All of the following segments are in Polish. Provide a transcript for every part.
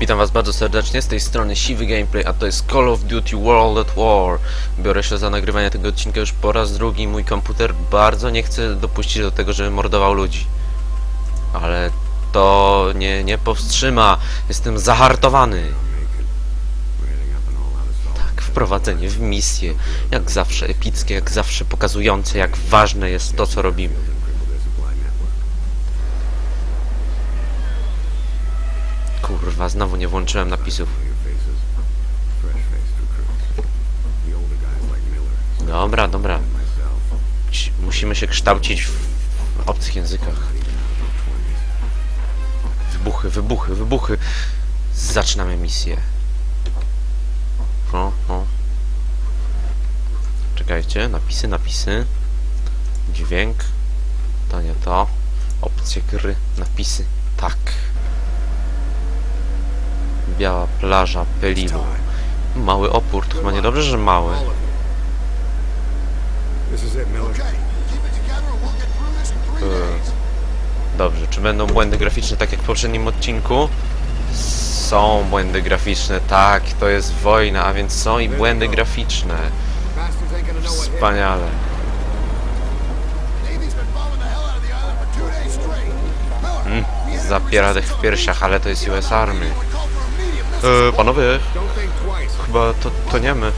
Witam was bardzo serdecznie, z tej strony Siwy Gameplay, a to jest Call of Duty World at War. Biorę się za nagrywanie tego odcinka już po raz drugi. Mój komputer bardzo nie chce dopuścić do tego, żeby mordował ludzi. Ale to nie, nie powstrzyma. Jestem zahartowany. Tak, wprowadzenie w misję. Jak zawsze epickie, jak zawsze pokazujące, jak ważne jest to, co robimy. Kurwa, znowu nie włączyłem napisów. Dobra, dobra. Musimy się kształcić w obcych językach. Wybuchy, wybuchy, wybuchy. Zaczynamy misję. O, o. Czekajcie, napisy, napisy. Dźwięk. To nie to. Opcje gry, napisy. Tak. Biała plaża Pelilu. Mały opór, chyba niedobrze, że mały. E, Dobrze, czy będą błędy graficzne tak jak w poprzednim odcinku? Są błędy graficzne, tak, to jest wojna, a więc są i błędy graficzne. Wspaniale. Navy's been bombing the hell out of the island for two days straight. Miller, Mm, zapiera dech w piersiach, ale to jest US Army. E, panowie, chyba to, to nie my.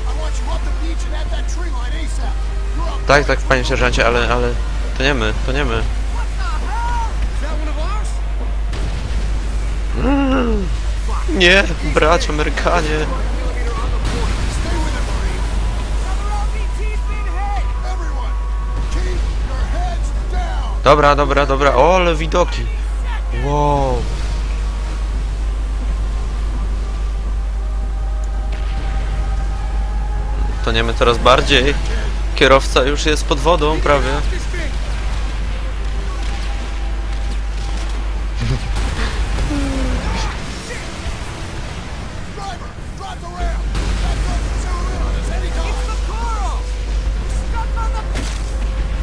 Tak, tak, panie sierżancie, ale, ale to nie my, to nie my. Ours? Nie, bracia Amerykanie. Dobra, dobra, dobra, o, ale widoki. Wow. Toniemy coraz bardziej. Kierowca już jest pod wodą prawie.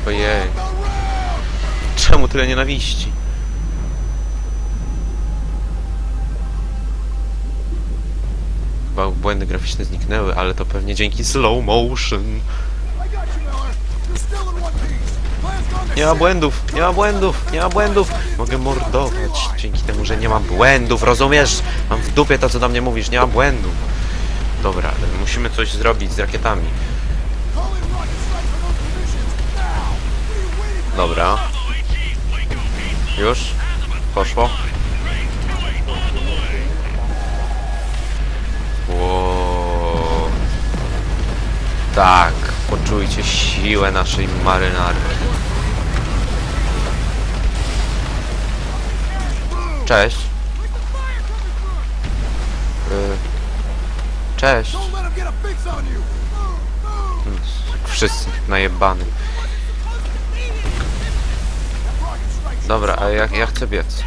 Ojej, czemu tyle nienawiści? Błędy graficzne zniknęły, ale to pewnie dzięki slow motion. Nie ma błędów, nie ma błędów, nie ma błędów. Mogę mordować dzięki temu, że nie mam błędów, rozumiesz? Mam w dupie to, co do mnie mówisz, nie ma błędów. Dobra, musimy coś zrobić z rakietami. Call in rocket Wow. Tak, poczujcie siłę naszej marynarki. Cześć. Y, Cześć. Wszyscy najebany. Dobra, a ja, ja chcę biec.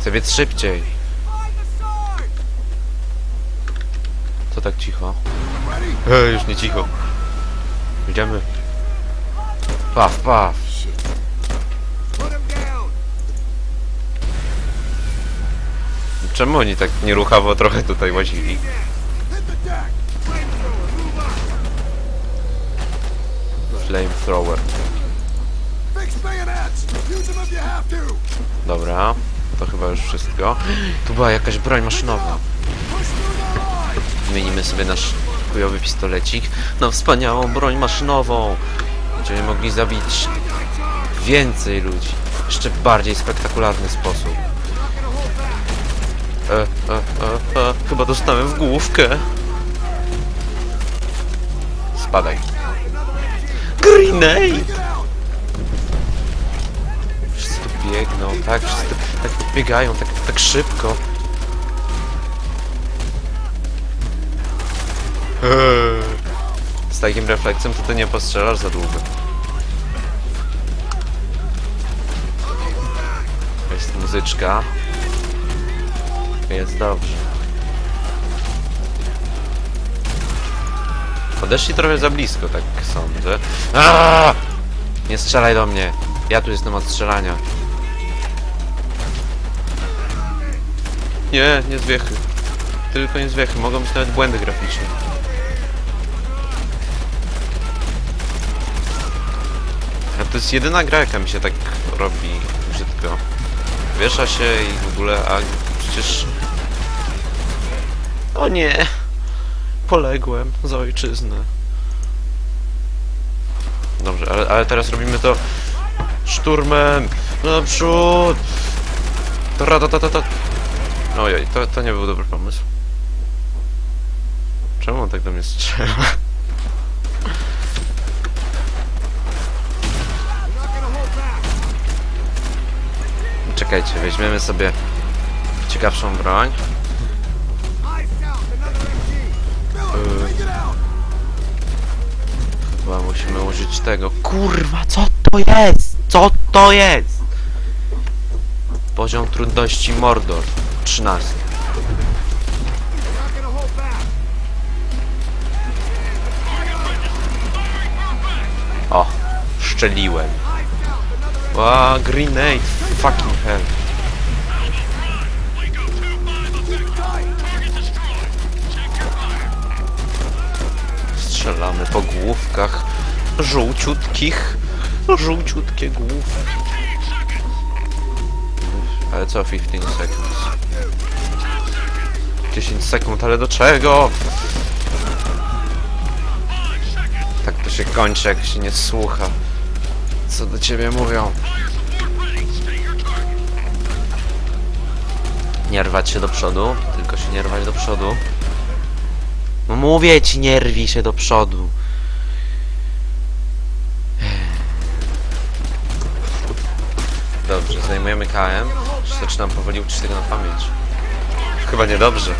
Chcę biec szybciej. Co tak cicho? Ej, już nie cicho. Idziemy. Paf, paf. Czemu oni tak nieruchawo trochę tutaj łazili? Flamethrower. Dobra, to chyba już wszystko. Tu była jakaś broń maszynowa. Zmienimy sobie nasz chujowy pistolecik na wspaniałą broń maszynową. Będziemy mogli zabić więcej ludzi. Jeszcze bardziej spektakularny sposób. E, e, e, e, chyba dostałem w główkę. Spadaj. Grenade! Wszyscy tu biegną, tak? Wszyscy tak biegają, tak, tak szybko. Z takim refleksem to ty nie postrzelasz za długo. Jest muzyczka. Jest dobrze. Podeszli trochę za blisko, tak sądzę. Aaaa! Nie strzelaj do mnie. Ja tu jestem od strzelania. Nie, nie zwiechy. Tylko nie zwiechy, mogą być nawet błędy graficzne. To jest jedyna gra, jaka mi się tak robi brzydko. Wiesza się i w ogóle, a przecież... O nie! Poległem za ojczyznę. Dobrze, ale, ale teraz robimy to szturmem! Naprzód! Taratatata. Ojej, to, to nie był dobry pomysł. Czemu on tak do mnie strzela? Czekajcie, weźmiemy sobie ciekawszą broń. Out. Chyba musimy użyć tego. Kurwa, co to jest? Co to jest? Poziom trudności Mordor 13. Not gonna hold back. O, szczeliłem. Ła, grenade, fucking hell. Strzelamy po główkach żółciutkich, żółciutkie główki. Ale co 15 seconds? 10 sekund, ale do czego? Tak to się kończy, jak się nie słucha. Co do ciebie mówią? Nie rwać się do przodu, tylko się nie rwać do przodu. No mówię ci, nie rwij się do przodu. Dobrze, zajmujemy KM. Zaczynam powoli uczyć tego na pamięć. Chyba niedobrze.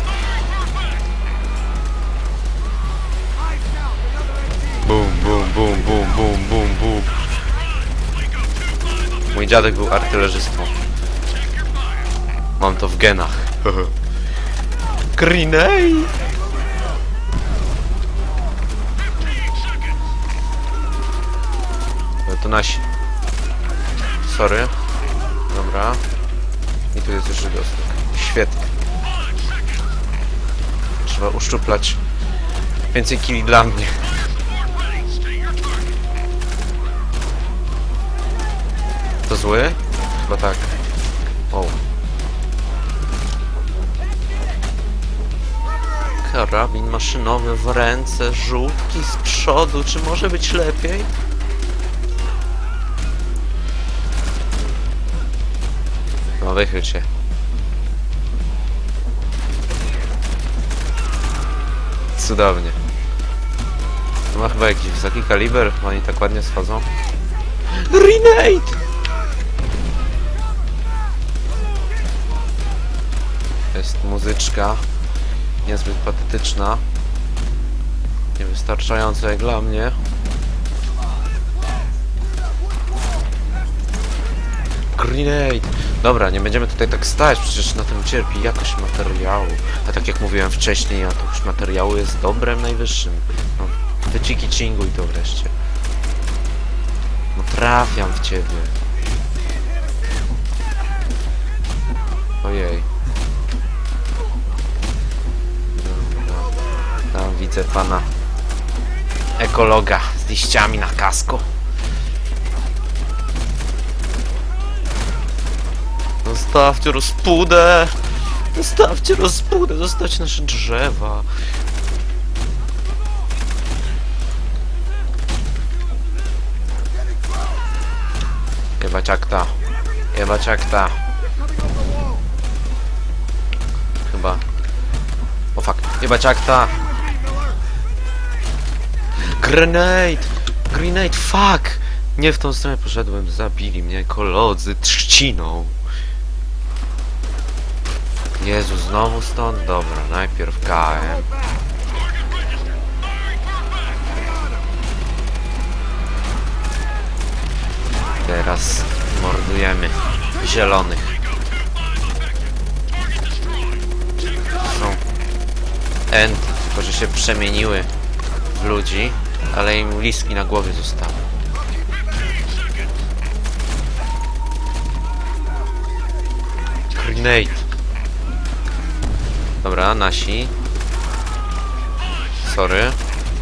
Mój dziadek był artylerzystą. Mam to w genach. Grenade! To nasi. Sorry. Dobra. I tu jest jeszcze gostek. Świetnie. Trzeba uszczuplać. Więcej kili dla mnie. To zły? Chyba tak. O. Karabin maszynowy w ręce, żółtki z przodu. Czy może być lepiej? No wychyl się. Cudownie. To ma chyba jakiś wysoki kaliber, oni tak ładnie schodzą. Grenade! Jest muzyczka niezbyt patetyczna. Niewystarczająca jak dla mnie. Grenade! Dobra, nie będziemy tutaj tak stać, przecież na tym cierpi jakość materiału. A tak jak mówiłem wcześniej, jakość materiału jest dobrem najwyższym. No, wyciki cinguj to wreszcie. No trafiam w ciebie. Ojej. Widzę pana ekologa z liściami na kasku. Zostawcie rozpudę! Zostawcie rozpudę! Zostawcie nasze drzewa! Jebać akta. Jebać akta. Chyba. O fuck. Jebać akta. Grenade! Grenade, fuck! Nie w tą stronę poszedłem, zabili mnie kolodzy trzciną. Jezu, znowu stąd? Dobra, najpierw KM. Teraz mordujemy zielonych. Są enty, tylko że się przemieniły w ludzi, ale im liski na głowie zostały. Grenade. Dobra, nasi. Sorry.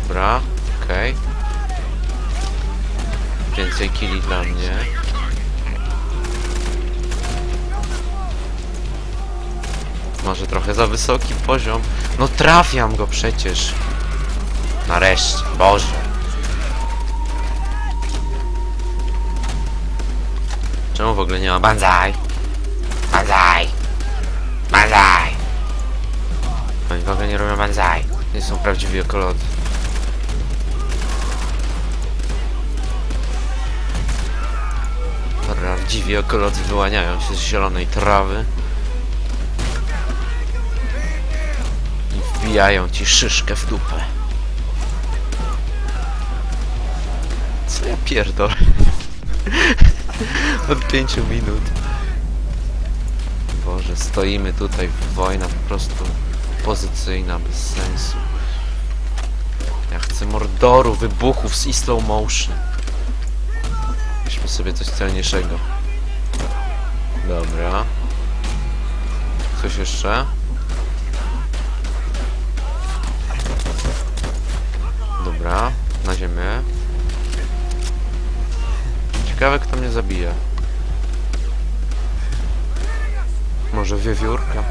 Dobra, okej. Więcej killi dla mnie. Może trochę za wysoki poziom. No trafiam go przecież. Nareszcie, Boże. Czemu w ogóle nie ma banzai? Banzai! Banzai! Oni w ogóle nie robią banzai. Nie są prawdziwi ekolodzy. Prawdziwi ekolodzy wyłaniają się z zielonej trawy. I wbijają ci szyszkę w dupę. Pierdolę? Od pięciu minut. Boże, stoimy tutaj, wojna po prostu pozycyjna, bez sensu. Ja chcę mordoru, wybuchów z slow motion. Weźmy sobie coś celniejszego. Dobra. Coś jeszcze? Dobra, na ziemię. Ciekawe kto mnie zabije. Może wiewiórka?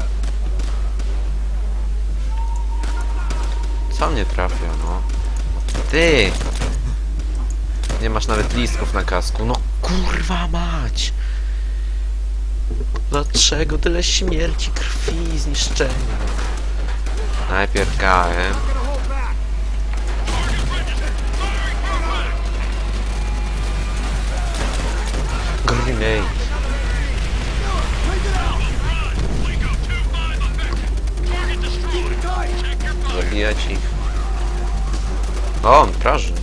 Co mnie trafia, no? Ty! Nie masz nawet listków na kasku. No kurwa mać! Dlaczego tyle śmierci, krwi zniszczenia? Najpierw KM. Grenade. Zabijać ich. O, on praży.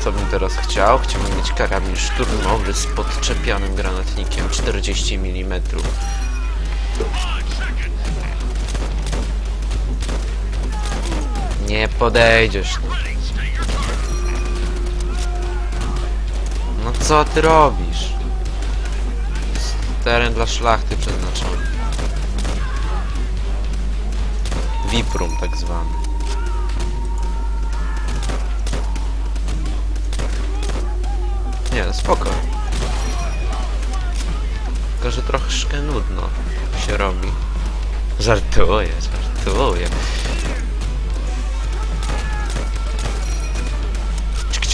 Co bym teraz chciał? Chciałbym mieć karabin szturmowy z podczepianym granatnikiem 40 mm. Nie podejdziesz. No co ty robisz? Jest Teren dla szlachty przeznaczony. Viprum tak zwany. Nie, spoko. Tylko, że troszkę nudno się robi. Żartuję, żartuję.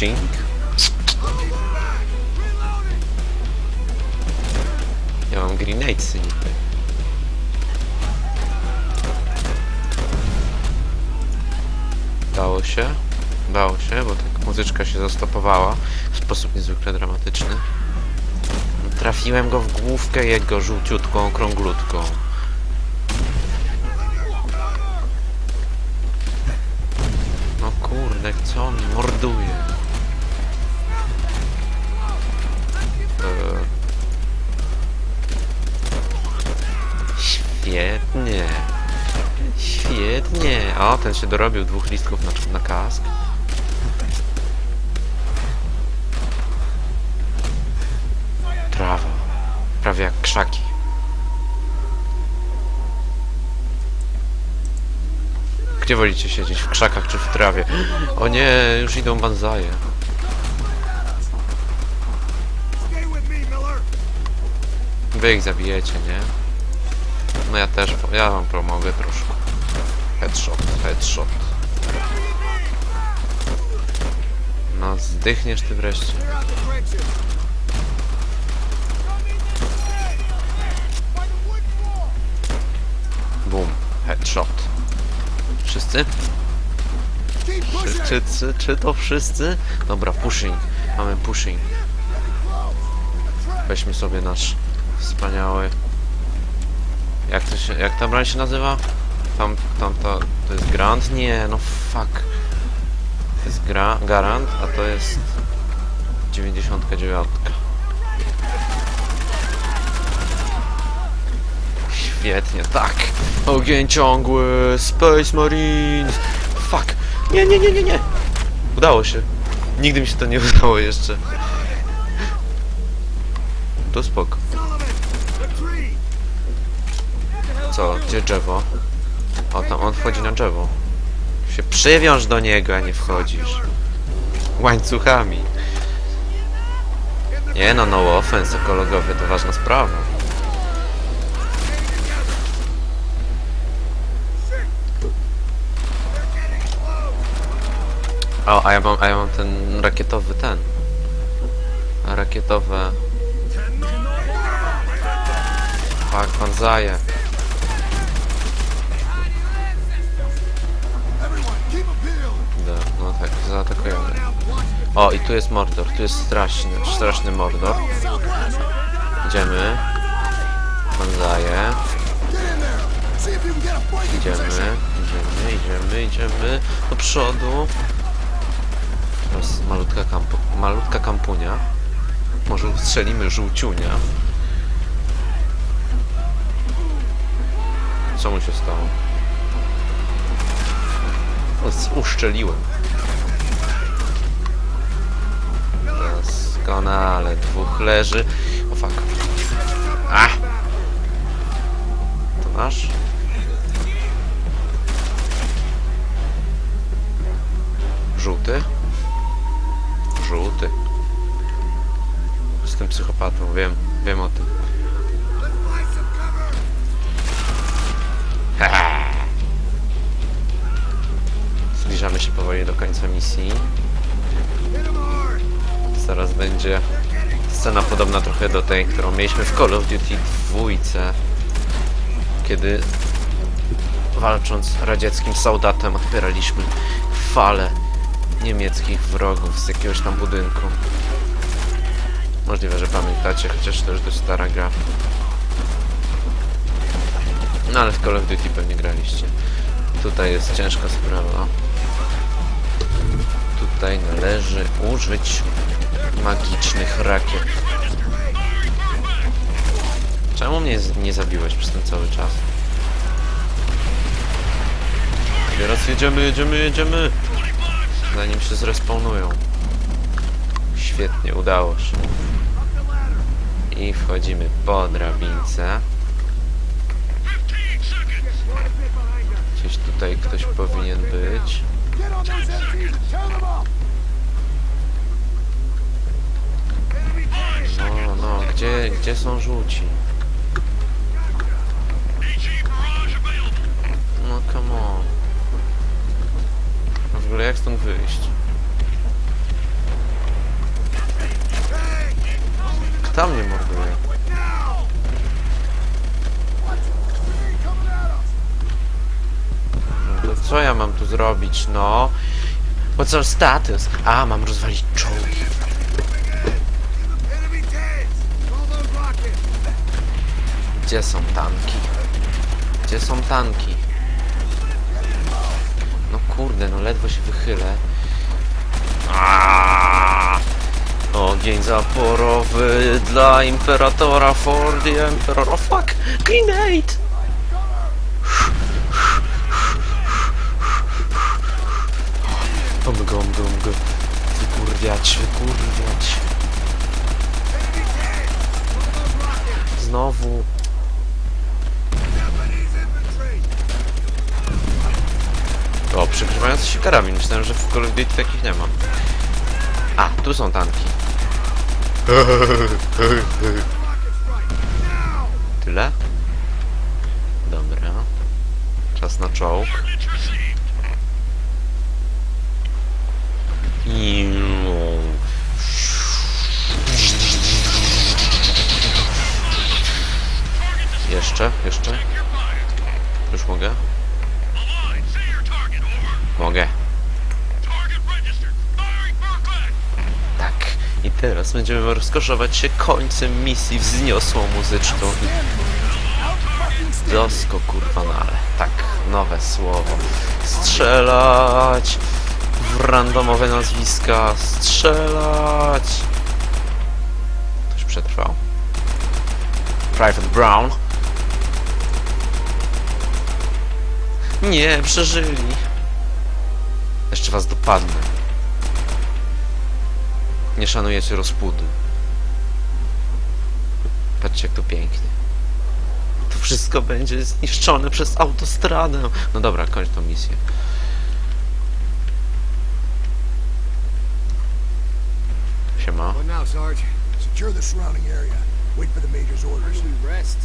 Czkcink. Ja mam grenadesy niby. Dało się? Dało się, bo tak muzyczka się zastopowała w sposób niezwykle dramatyczny. Trafiłem go w główkę jego żółciutką okrąglutką. No kurde, co on morduje? Świetnie. Świetnie. O, ten się dorobił dwóch listków na, na kask. Trawa. Prawie jak krzaki. Gdzie wolicie siedzieć? W krzakach czy w trawie? O nie, już idą banzaje. Wy ich zabijecie, nie? No ja też, ja wam pomogę troszkę. Headshot, headshot. No, zdychniesz ty wreszcie. Boom, headshot. Wszyscy? Czy, czy, czy, czy to wszyscy? Dobra, pushing. Mamy pushing. Weźmy sobie nasz wspaniały... Jak to się, jak ta broń się nazywa? Tam, tam to, to jest Grant? Nie, no fuck. To jest gra, Garant, a to jest 99. Świetnie, tak. Ogień ciągły, Space Marines. Fuck. Nie, nie, nie, nie, nie. Udało się. Nigdy mi się to nie udało jeszcze. tu spoko. Co? Gdzie drzewo? O, tam on wchodzi na drzewo. Się przywiąż do niego, a nie wchodzisz. Łańcuchami. Nie no, no offense ekologowie to ważna sprawa. O, a ja mam, a ja mam ten rakietowy ten. Rakietowe... Fuck, banzaje. Everyone, O, i tu jest Mordor, tu jest straszny, straszny Mordor. Idziemy. Flanking Idziemy, idziemy, idziemy, idziemy. Do przodu. Teraz malutka, kampu, malutka kampunia. Może ustrzelimy żółciunia. Co mu się stało? Uszczeliłem. Doskonale, dwóch leży. O fuck. A! To nasz? Żółty? Żółty. Jestem psychopatą, wiem, wiem o tym. Zbliżamy się powoli do końca misji. Zaraz będzie scena podobna trochę do tej, którą mieliśmy w Call of Duty dwójce, kiedy walcząc z radzieckim soldatem odbieraliśmy falę niemieckich wrogów z jakiegoś tam budynku. Możliwe, że pamiętacie, chociaż to już dość stara gra. No ale w Call of Duty pewnie graliście. Tutaj jest ciężka sprawa. Tutaj należy użyć magicznych rakiet. Czemu mnie nie zabiłeś przez ten cały czas? Teraz jedziemy, jedziemy, jedziemy! Zanim się zrespawnują. Świetnie, udało się. I wchodzimy po drabince. Gdzieś tutaj ktoś powinien być. No, no, gdzie, gdzie są żółci? No, come on. A w ogóle jak stąd wyjść? Kto mnie morduje? No co ja mam tu zrobić, no? What's our status? A, mam rozwalić czołgi. Gdzie są tanki? Gdzie są tanki? No kurde, no ledwo się wychylę. Ogień zaporowy dla Imperatora for the Emperor. Oh fuck! Grenade! Omgo, omgo, omgo. Wykurwiać, wykurwiać. Znowu. O, przegrzewający się karabin. Myślałem, że w Call of Duty takich nie ma. A, tu są tanki. Tyle? Dobra. Czas na czołg. Jeszcze, jeszcze. Już mogę? Mogę. Tak. I teraz będziemy rozkoszować się końcem misji wzniosłą muzyczką Dosko kurwa no ale tak, nowe słowo. Strzelać w randomowe nazwiska. Strzelać. Ktoś przetrwał. Private Brown. Nie, przeżyli. Jeszcze was dopadnę. Nie szanujecie rozpudy. Patrzcie jak tu pięknie. To wszystko będzie zniszczone przez autostradę. No dobra, kończ tą misję. Siema. What now, Sarge? Secure the surrounding area. Wait for the major's orders. we rest?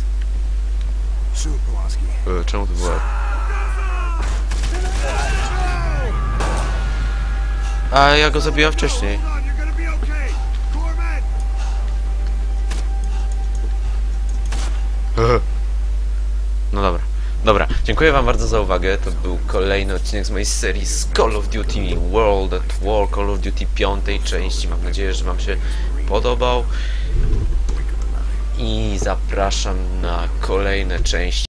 Soon, Pulaski. E, Czemu to była... A ja go zabiłem wcześniej. No dobra. Dobra, dziękuję wam bardzo za uwagę. To był kolejny odcinek z mojej serii z Call of Duty World at War, Call of Duty piątej części. Mam nadzieję, że wam się podobał. I zapraszam na kolejne części.